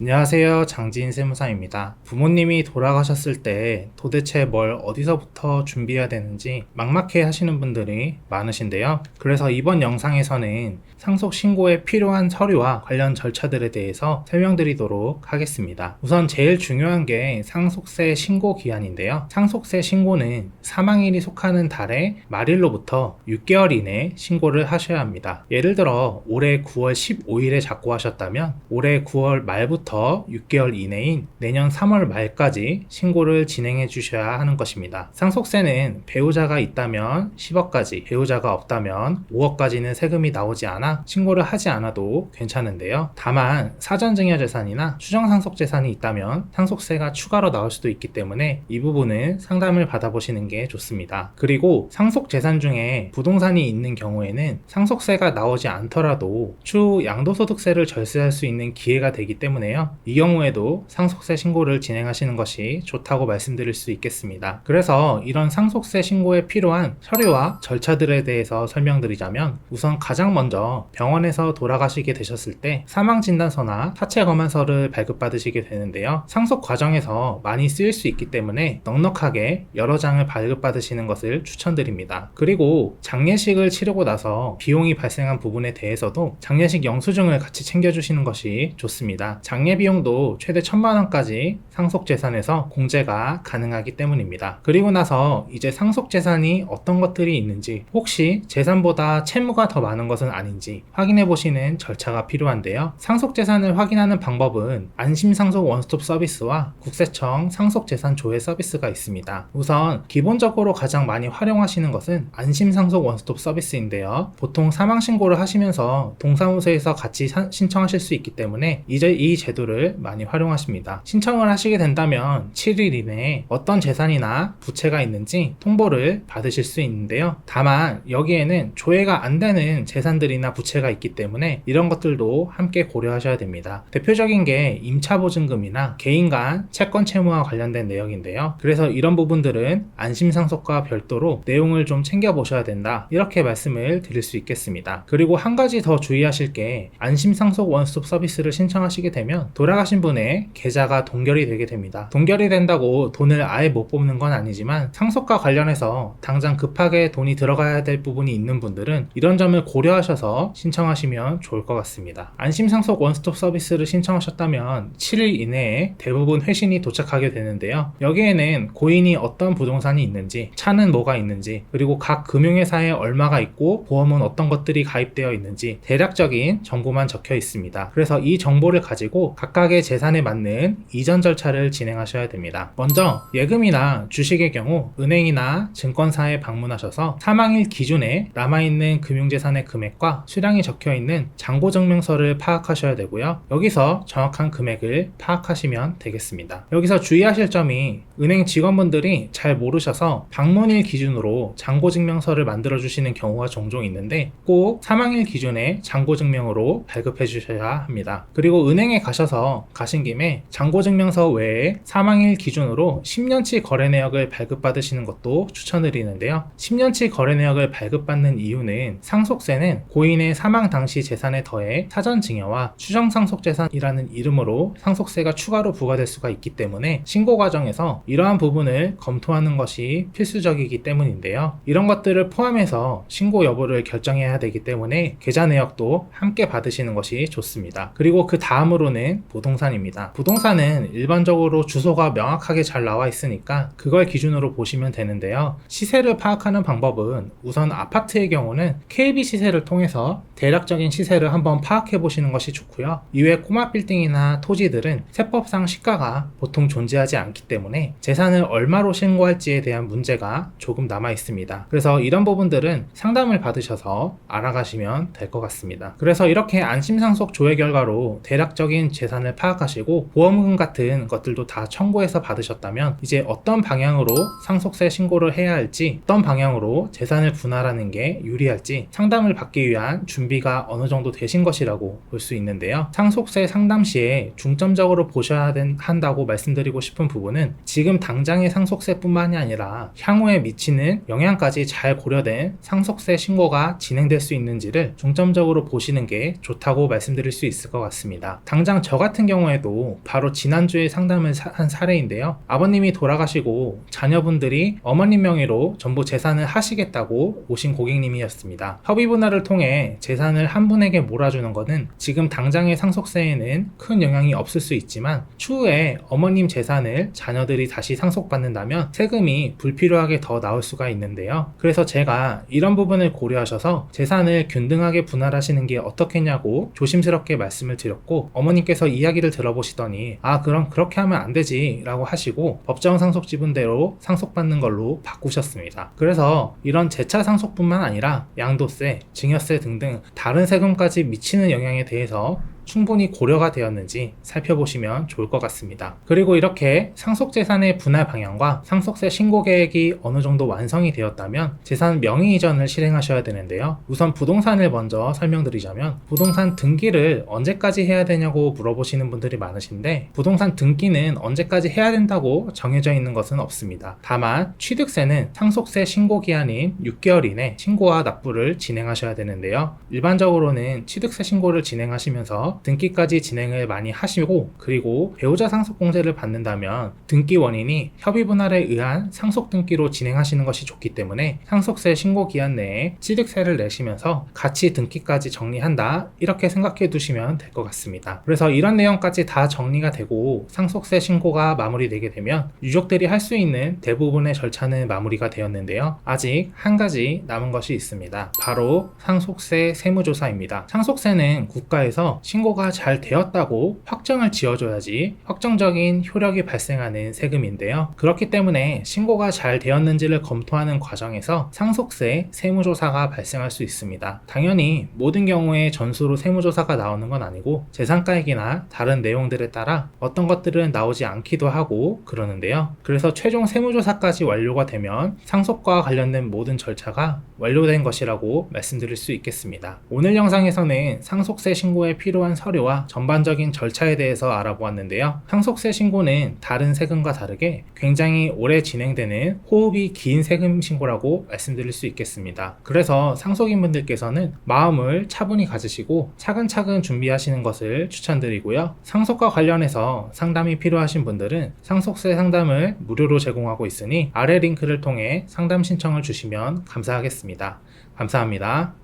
안녕하세요. 장지인 세무사입니다. 부모님이 돌아가셨을 때 도대체 뭘 어디서부터 준비해야 되는지 막막해 하시는 분들이 많으신데요. 그래서 이번 영상에서는 상속 신고에 필요한 서류와 관련 절차들에 대해서 설명드리도록 하겠습니다. 우선 제일 중요한 게 상속세 신고 기한인데요. 상속세 신고는 사망일이 속하는 달의 말일로부터 6개월 이내 신고를 하셔야 합니다. 예를 들어 올해 9월 15일에 작고하셨다면 올해 9월 말부터 6개월 이내인 내년 3월 말까지 신고를 진행해 주셔야 하는 것입니다. 상속세는 배우자가 있다면 10억까지, 배우자가 없다면 5억까지는 세금이 나오지 않아 신고를 하지 않아도 괜찮은데요. 다만 사전 증여 재산이나 추정 상속 재산이 있다면 상속세가 추가로 나올 수도 있기 때문에 이 부분은 상담을 받아보시는 게 좋습니다. 그리고 상속 재산 중에 부동산이 있는 경우에는 상속세가 나오지 않더라도 추후 양도소득세를 절세할 수 있는 기회가 되기 때문에 요. 이 경우에도 상속세 신고를 진행하시는 것이 좋다고 말씀드릴 수 있겠습니다. 그래서 이런 상속세 신고에 필요한 서류와 절차들에 대해서 설명드리자면 우선 가장 먼저 병원에서 돌아가시게 되셨을 때 사망진단서나 사체 검안서를 발급받으시게 되는데요. 상속 과정에서 많이 쓰일 수 있기 때문에 넉넉하게 여러 장을 발급받으시는 것을 추천드립니다. 그리고 장례식을 치르고 나서 비용이 발생한 부분에 대해서도 장례식 영수증을 같이 챙겨주시는 것이 좋습니다. 장례 비용도 최대 천만 원까지 상속 재산에서 공제가 가능하기 때문입니다. 그리고 나서 이제 상속 재산이 어떤 것들이 있는지 혹시 재산보다 채무가 더 많은 것은 아닌지 확인해 보시는 절차가 필요한데요. 상속 재산을 확인하는 방법은 안심 상속 원스톱 서비스와 국세청 상속 재산 조회 서비스가 있습니다. 우선 기본적으로 가장 많이 활용하시는 것은 안심 상속 원스톱 서비스인데요. 보통 사망 신고를 하시면서 동사무소에서 같이 사- 신청하실 수 있기 때문에 이제 이 제도 를 많이 활용하십니다. 신청을 하시게 된다면 7일 이내에 어떤 재산이나 부채가 있는지 통보를 받으실 수 있는데요. 다만 여기에는 조회가 안 되는 재산들이나 부채가 있기 때문에 이런 것들도 함께 고려하셔야 됩니다. 대표적인 게 임차보증금이나 개인 간 채권 채무와 관련된 내역인데요. 그래서 이런 부분들은 안심상속과 별도로 내용을 좀 챙겨보셔야 된다. 이렇게 말씀을 드릴 수 있겠습니다. 그리고 한 가지 더 주의하실 게 안심상속 원스톱 서비스를 신청하시게 되면 돌아가신 분의 계좌가 동결이 되게 됩니다. 동결이 된다고 돈을 아예 못 뽑는 건 아니지만 상속과 관련해서 당장 급하게 돈이 들어가야 될 부분이 있는 분들은 이런 점을 고려하셔서 신청하시면 좋을 것 같습니다. 안심상속 원스톱 서비스를 신청하셨다면 7일 이내에 대부분 회신이 도착하게 되는데요. 여기에는 고인이 어떤 부동산이 있는지, 차는 뭐가 있는지, 그리고 각 금융회사에 얼마가 있고 보험은 어떤 것들이 가입되어 있는지 대략적인 정보만 적혀 있습니다. 그래서 이 정보를 가지고 각각의 재산에 맞는 이전 절차를 진행하셔야 됩니다. 먼저 예금이나 주식의 경우 은행이나 증권사에 방문하셔서 사망일 기준에 남아있는 금융재산의 금액과 수량이 적혀 있는 잔고증명서를 파악하셔야 되고요. 여기서 정확한 금액을 파악하시면 되겠습니다. 여기서 주의하실 점이 은행 직원분들이 잘 모르셔서 방문일 기준으로 잔고증명서를 만들어 주시는 경우가 종종 있는데 꼭 사망일 기준에 잔고증명으로 발급해 주셔야 합니다. 그리고 은행에 가셔 서 가신 김에 잔고증명서 외에 사망일 기준으로 10년치 거래 내역을 발급받으시는 것도 추천드리는데요. 10년치 거래 내역을 발급받는 이유는 상속세는 고인의 사망 당시 재산에 더해 사전 증여와 추정 상속 재산이라는 이름으로 상속세가 추가로 부과될 수가 있기 때문에 신고 과정에서 이러한 부분을 검토하는 것이 필수적이기 때문인데요. 이런 것들을 포함해서 신고 여부를 결정해야 되기 때문에 계좌 내역도 함께 받으시는 것이 좋습니다. 그리고 그 다음으로는 부동산입니다. 부동산은 일반적으로 주소가 명확하게 잘 나와 있으니까 그걸 기준으로 보시면 되는데요. 시세를 파악하는 방법은 우선 아파트의 경우는 KB 시세를 통해서 대략적인 시세를 한번 파악해 보시는 것이 좋고요. 이외 꼬마 빌딩이나 토지들은 세법상 시가가 보통 존재하지 않기 때문에 재산을 얼마로 신고할지에 대한 문제가 조금 남아 있습니다. 그래서 이런 부분들은 상담을 받으셔서 알아가시면 될 것 같습니다. 그래서 이렇게 안심상속 조회 결과로 대략적인 재산을 파악하시고 보험금 같은 것들도 다 청구해서 받으셨다면 이제 어떤 방향으로 상속세 신고를 해야 할지 어떤 방향으로 재산을 분할하는 게 유리할지 상담을 받기 위한 준비가 어느 정도 되신 것이라고 볼 수 있는데요. 상속세 상담 시에 중점적으로 보셔야 된- 한다고 말씀드리고 싶은 부분은 지금 당장의 상속세뿐만이 아니라 향후에 미치는 영향까지 잘 고려된 상속세 신고가 진행될 수 있는지를 중점적으로 보시는 게 좋다고 말씀드릴 수 있을 것 같습니다. 당장 저 같은 경우에도 바로 지난주에 상담을 사- 한 사례인데요. 아버님이 돌아가시고 자녀분들이 어머님 명의로 전부 재산을 하시겠다고 오신 고객님이었습니다. 협의 분할을 통해 재산을 한 분에게 몰아주는 것은 지금 당장의 상속세에는 큰 영향이 없을 수 있지만 추후에 어머님 재산을 자녀들이 다시 상속받는다면 세금이 불필요하게 더 나올 수가 있는데요. 그래서 제가 이런 부분을 고려하셔서 재산을 균등하게 분할하시는 게 어떻겠냐고 조심스럽게 말씀을 드렸고 어머님께 서 이야기를 들어보시더니 아 그럼 그렇게 하면 안 되지 라고 하시고 법정 상속 지분대로 상속받는 걸로 바꾸셨습니다. 그래서 이런 재차 상속뿐만 아니라 양도세, 증여세 등등 다른 세금까지 미치는 영향에 대해서 충분히 고려가 되었는지 살펴보시면 좋을 것 같습니다. 그리고 이렇게 상속재산의 분할 방향과 상속세 신고 계획이 어느 정도 완성이 되었다면 재산 명의 이전을 실행하셔야 되는데요. 우선 부동산을 먼저 설명드리자면 부동산 등기를 언제까지 해야 되냐고 물어보시는 분들이 많으신데 부동산 등기는 언제까지 해야 된다고 정해져 있는 것은 없습니다. 다만 취득세는 상속세 신고 기한인 6개월 이내 신고와 납부를 진행하셔야 되는데요. 일반적으로는 취득세 신고를 진행하시면서 등기까지 진행을 많이 하시고 그리고 배우자 상속 공제를 받는다면 등기 원인이 협의 분할에 의한 상속 등기로 진행하시는 것이 좋기 때문에 상속세 신고 기한 내에 취득세를 내시면서 같이 등기까지 정리한다 이렇게 생각해 두시면 될 것 같습니다. 그래서 이런 내용까지 다 정리가 되고 상속세 신고가 마무리되게 되면 유족들이 할 수 있는 대부분의 절차는 마무리가 되었는데요. 아직 한 가지 남은 것이 있습니다. 바로 상속세 세무조사입니다. 상속세는 국가에서 신고 가 잘 되었다고 확정을 지어줘야지 확정적인 효력이 발생하는 세금인데요. 그렇기 때문에 신고가 잘 되었는지를 검토하는 과정에서 상속세 세무조사가 발생할 수 있습니다. 당연히 모든 경우에 전수로 세무조사가 나오는 건 아니고 재산가액이나 다른 내용들에 따라 어떤 것들은 나오지 않기도 하고 그러는데요. 그래서 최종 세무조사까지 완료가 되면 상속과 관련된 모든 절차가 완료된 것이라고 말씀드릴 수 있겠습니다. 오늘 영상에서는 상속세 신고에 필요한 서류와 전반적인 절차에 대해서 알아보았는데요. 상속세 신고는 다른 세금과 다르게 굉장히 오래 진행되는 호흡이 긴 세금 신고라고 말씀드릴 수 있겠습니다. 그래서 상속인분들께서는 마음을 차분히 가지시고 차근차근 준비하시는 것을 추천드리고요. 상속과 관련해서 상담이 필요하신 분들은 상속세 상담을 무료로 제공하고 있으니 아래 링크를 통해 상담 신청을 주시면 감사하 겠습니다. 감사합니다.